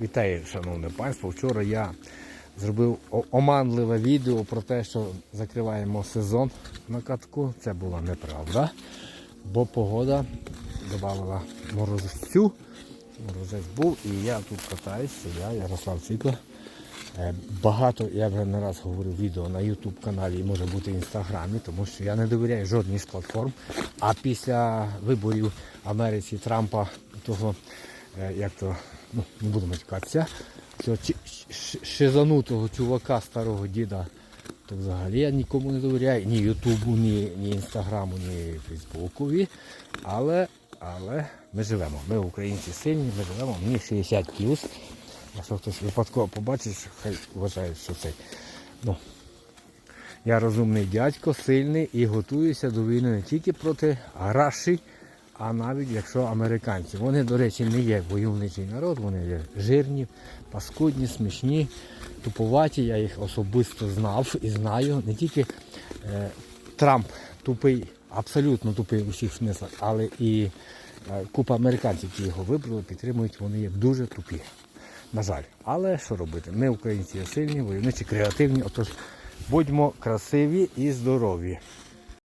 Вітаю, шановне панство. Вчора я зробив оманливе відео про те, що закриваємо сезон на катку. Це була неправда, бо погода додавала морозцю. Морозець був і я тут катаюся, я Ярослав Цикла. Е, Багато, я вже не раз говорив відео на YouTube каналі і може бути в інстаграмі, тому що я не довіряю жодній з платформ. А після виборів Америці Трампа, того, як то, ну, не будемо тікатися, цього шизанутого чувака, старого діда, то взагалі я нікому не довіряю, ні Ютубу, ні, ні Інстаграму, ні Фейсбукові. Але, але ми живемо. Ми українці сильні, ми живемо, мені 60 плюс. Якщо хтось випадково побачить, хай вважає, що цей. Ну, я розумний дядько, сильний і готуюся до війни не тільки проти Раші, а навіть якщо американці. Вони, до речі, не є войовничий народ, вони є жирні, паскудні, смішні, туповаті. Я їх особисто знав і знаю. Не тільки е, Трамп тупий, абсолютно тупий у всіх смислах, але і е, купа американців, які його вибрали, підтримують, вони є дуже тупі. На жаль. Але що робити? Ми, українці, є сильні, войовничі, креативні, отож будьмо красиві і здорові.